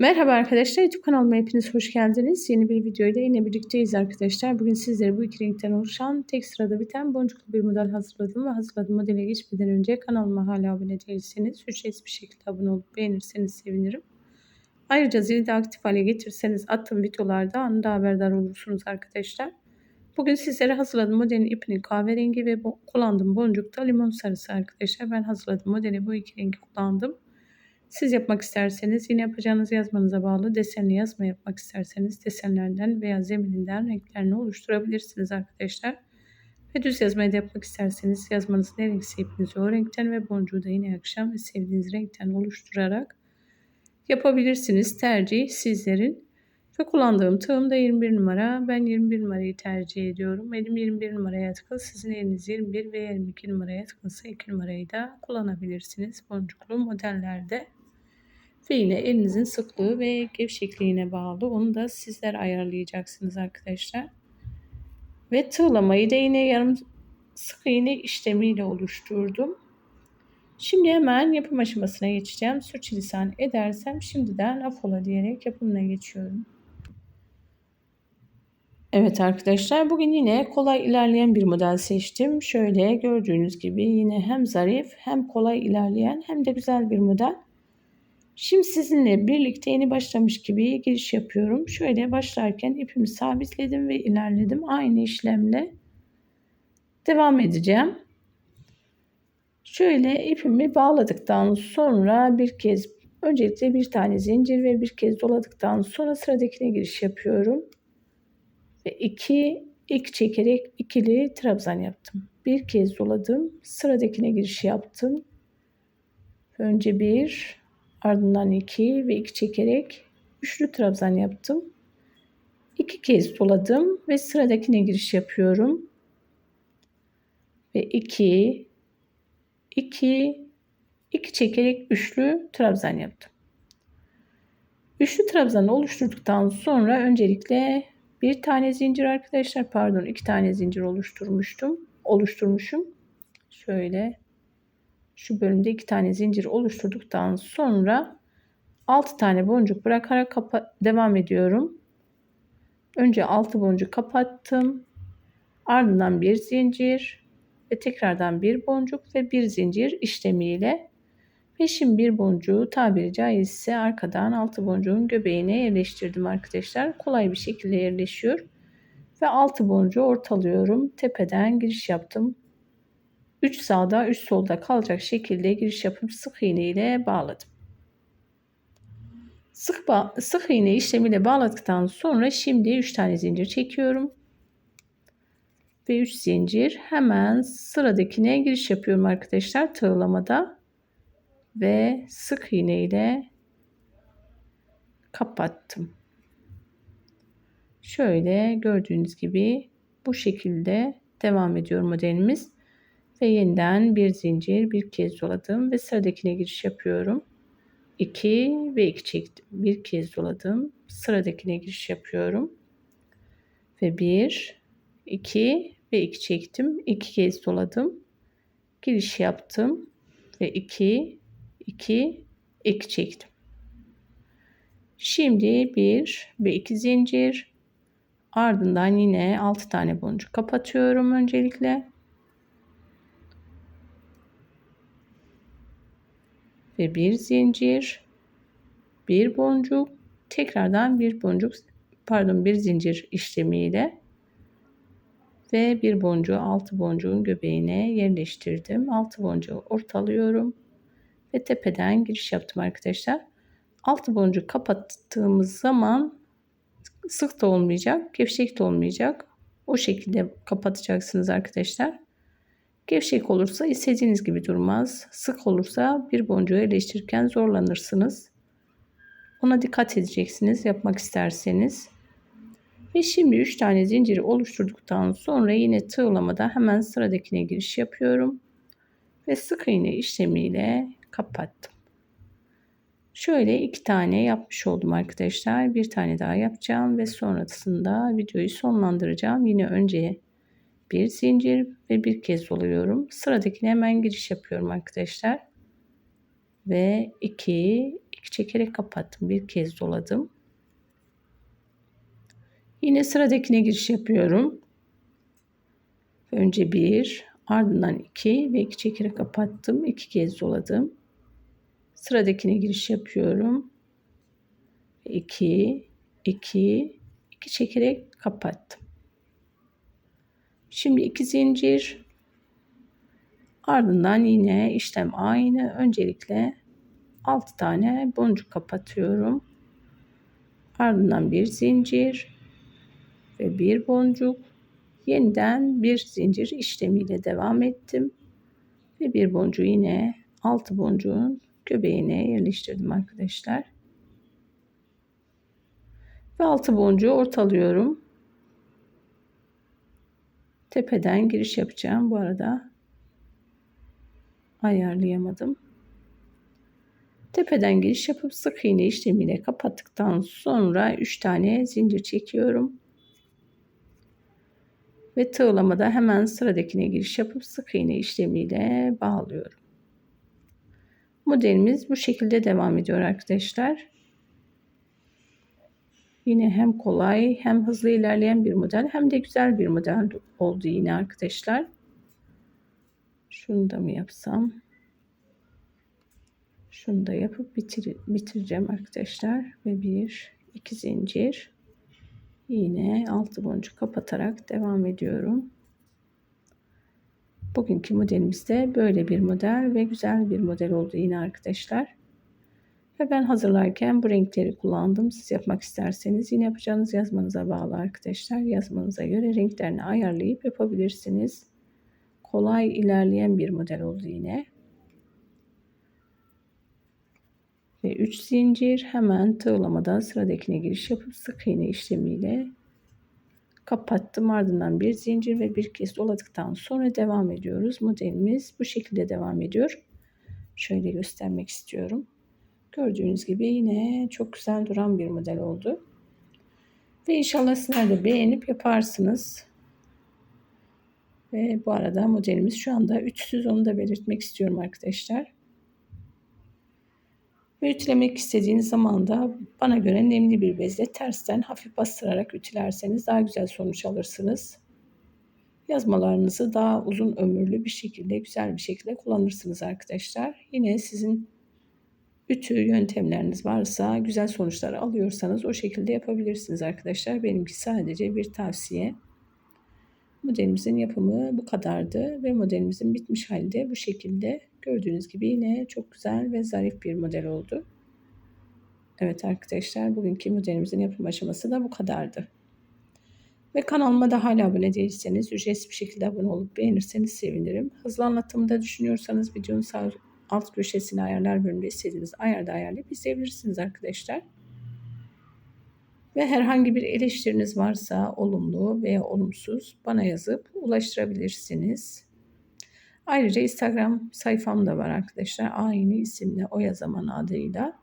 Merhaba arkadaşlar YouTube kanalıma hepiniz hoş geldiniz. Yeni bir videoyla yine birlikteyiz arkadaşlar. Bugün sizlere bu iki renkten oluşan tek sırada biten boncuklu bir model hazırladım ve hazırladığım modele geçmeden önce kanalıma hala abone değilseniz ücretsiz bir şekilde abone olup beğenirseniz sevinirim. Ayrıca zili de aktif hale getirseniz attığım videolarda anında haberdar olursunuz arkadaşlar. Bugün sizlere hazırladığım modelin ipini kahverengi ve kullandığım boncuk da limon sarısı arkadaşlar. Ben hazırladığım modeli bu iki rengi kullandım. Siz yapmak isterseniz yine yapacağınız yazmanıza bağlı desenli yazma yapmak isterseniz desenlerden veya zemininden renklerini oluşturabilirsiniz arkadaşlar. Ve düz yazmayı da yapmak isterseniz yazmanızın ne renkse ipinizi o renkten ve boncuğu da yine akşam ve sevdiğiniz renkten oluşturarak yapabilirsiniz. Tercih sizlerin. Ve kullandığım tığım da 21 numara. Ben 21 numarayı tercih ediyorum. Elim 21 numaraya tıkıl. Sizin eliniz 21 ve 22 numaraya tıkılsa 2 numarayı da kullanabilirsiniz. Boncuklu modellerde. Ve yine elinizin sıklığı ve gevşekliğine bağlı. Onu da sizler ayarlayacaksınız arkadaşlar. Ve tığlamayı da yine yarım sık iğne işlemiyle oluşturdum. Şimdi hemen yapım aşamasına geçeceğim. Sürçülisan edersem şimdiden afola diyerek yapımına geçiyorum. Evet arkadaşlar bugün yine kolay ilerleyen bir model seçtim. Şöyle gördüğünüz gibi yine hem zarif hem kolay ilerleyen hem de güzel bir model. Şimdi sizinle birlikte yeni başlamış gibi giriş yapıyorum. Şöyle başlarken ipimi sabitledim ve ilerledim. Aynı işlemle devam edeceğim. Şöyle ipimi bağladıktan sonra bir kez öncelikle bir tane zincir ve bir kez doladıktan sonra sıradakine giriş yapıyorum. Ve iki ilk çekerek ikili trabzan yaptım. Bir kez doladım. Sıradakine giriş yaptım. Önce bir, Ardından 2 ve 2 çekerek üçlü trabzan yaptım. 2 kez doladım ve sıradakine giriş yapıyorum. Ve 2 2 2 çekerek üçlü trabzan yaptım. Üçlü trabzanı oluşturduktan sonra öncelikle bir tane zincir arkadaşlar pardon iki tane zincir oluşturmuştum. Oluşturmuşum. Şöyle şu bölümde iki tane zincir oluşturduktan sonra 6 tane boncuk bırakarak devam ediyorum. Önce 6 boncuk kapattım. Ardından bir zincir ve tekrardan bir boncuk ve bir zincir işlemiyle peşin bir boncuğu tabiri caizse arkadan 6 boncuğun göbeğine yerleştirdim arkadaşlar. Kolay bir şekilde yerleşiyor. Ve 6 boncuğu ortalıyorum. Tepeden giriş yaptım. 3 sağda 3 solda kalacak şekilde giriş yapıp sık iğne ile bağladım. Sık, ba sık iğne işlemiyle bağladıktan sonra şimdi 3 tane zincir çekiyorum. Ve 3 zincir hemen sıradakine giriş yapıyorum arkadaşlar tığlamada. Ve sık iğne ile kapattım. Şöyle gördüğünüz gibi bu şekilde devam ediyor modelimiz. Ve yeniden bir zincir bir kez doladım ve sıradakine giriş yapıyorum. 2 ve 2 çektim. Bir kez doladım. Sıradakine giriş yapıyorum. Ve 1, 2 ve 2 çektim. 2 kez doladım. Giriş yaptım. Ve 2, 2, 2 çektim. Şimdi 1 ve 2 zincir. Ardından yine 6 tane boncuk kapatıyorum öncelikle. Ve bir zincir, bir boncuk, tekrardan bir boncuk, pardon bir zincir işlemiyle ve bir boncuğu altı boncuğun göbeğine yerleştirdim. Altı boncuğu ortalıyorum ve tepeden giriş yaptım arkadaşlar. Altı boncuk kapattığımız zaman sık da olmayacak, gevşek de olmayacak. O şekilde kapatacaksınız arkadaşlar. Gevşek olursa istediğiniz gibi durmaz. Sık olursa bir boncuğu eleştirirken zorlanırsınız. Ona dikkat edeceksiniz yapmak isterseniz. Ve şimdi 3 tane zinciri oluşturduktan sonra yine tığlamada hemen sıradakine giriş yapıyorum. Ve sık iğne işlemiyle kapattım. Şöyle iki tane yapmış oldum arkadaşlar. Bir tane daha yapacağım ve sonrasında videoyu sonlandıracağım. Yine önce bir zincir ve bir kez doluyorum. Sıradakine hemen giriş yapıyorum arkadaşlar. Ve 2 2 çekerek kapattım. Bir kez doladım. Yine sıradakine giriş yapıyorum. Önce bir, ardından iki ve iki çekerek kapattım. iki kez doladım. Sıradakine giriş yapıyorum. 2 2 2 çekerek kapattım. Şimdi iki zincir ardından yine işlem aynı. Öncelikle 6 tane boncuk kapatıyorum. Ardından bir zincir ve bir boncuk. Yeniden bir zincir işlemiyle devam ettim. Ve bir boncuğu yine altı boncuğun göbeğine yerleştirdim arkadaşlar. Ve altı boncuğu ortalıyorum. Tepeden giriş yapacağım. Bu arada ayarlayamadım. Tepeden giriş yapıp sık iğne işlemiyle kapattıktan sonra 3 tane zincir çekiyorum. Ve tığlamada hemen sıradakine giriş yapıp sık iğne işlemiyle bağlıyorum. Modelimiz bu şekilde devam ediyor arkadaşlar. Yine hem kolay hem hızlı ilerleyen bir model hem de güzel bir model oldu yine arkadaşlar. Şunu da mı yapsam? Şunu da yapıp bitir bitireceğim arkadaşlar. Ve bir, iki zincir. Yine altı boncuk kapatarak devam ediyorum. Bugünkü modelimizde böyle bir model ve güzel bir model oldu yine arkadaşlar. Ve ben hazırlarken bu renkleri kullandım. Siz yapmak isterseniz yine yapacağınız yazmanıza bağlı arkadaşlar. Yazmanıza göre renklerini ayarlayıp yapabilirsiniz. Kolay ilerleyen bir model oldu yine. Ve 3 zincir hemen tığlamada sıradakine giriş yapıp sık iğne işlemiyle kapattım. Ardından bir zincir ve bir kez doladıktan sonra devam ediyoruz. Modelimiz bu şekilde devam ediyor. Şöyle göstermek istiyorum. Gördüğünüz gibi yine çok güzel duran bir model oldu. Ve inşallah sizler de beğenip yaparsınız. Ve bu arada modelimiz şu anda üçsüz onu da belirtmek istiyorum arkadaşlar. Ve ütülemek istediğiniz zaman da bana göre nemli bir bezle tersten hafif bastırarak ütülerseniz daha güzel sonuç alırsınız. Yazmalarınızı daha uzun ömürlü bir şekilde, güzel bir şekilde kullanırsınız arkadaşlar. Yine sizin ütü yöntemleriniz varsa, güzel sonuçlar alıyorsanız o şekilde yapabilirsiniz arkadaşlar. Benimki sadece bir tavsiye. Modelimizin yapımı bu kadardı ve modelimizin bitmiş hali de bu şekilde. Gördüğünüz gibi yine çok güzel ve zarif bir model oldu. Evet arkadaşlar bugünkü modelimizin yapım aşaması da bu kadardı. Ve kanalıma da hala abone değilseniz ücretsiz bir şekilde abone olup beğenirseniz sevinirim. Hızlı anlatımı da düşünüyorsanız videonun sağ alt köşesine ayarlar bölümünde istediğiniz ayarda ayarlayıp izleyebilirsiniz arkadaşlar. Ve herhangi bir eleştiriniz varsa olumlu veya olumsuz bana yazıp ulaştırabilirsiniz. Ayrıca Instagram sayfam da var arkadaşlar. Aynı isimle Oya Zaman adıyla.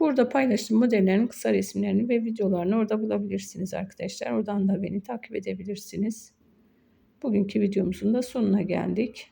Burada paylaştığım modellerin kısa resimlerini ve videolarını orada bulabilirsiniz arkadaşlar. Oradan da beni takip edebilirsiniz. Bugünkü videomuzun da sonuna geldik.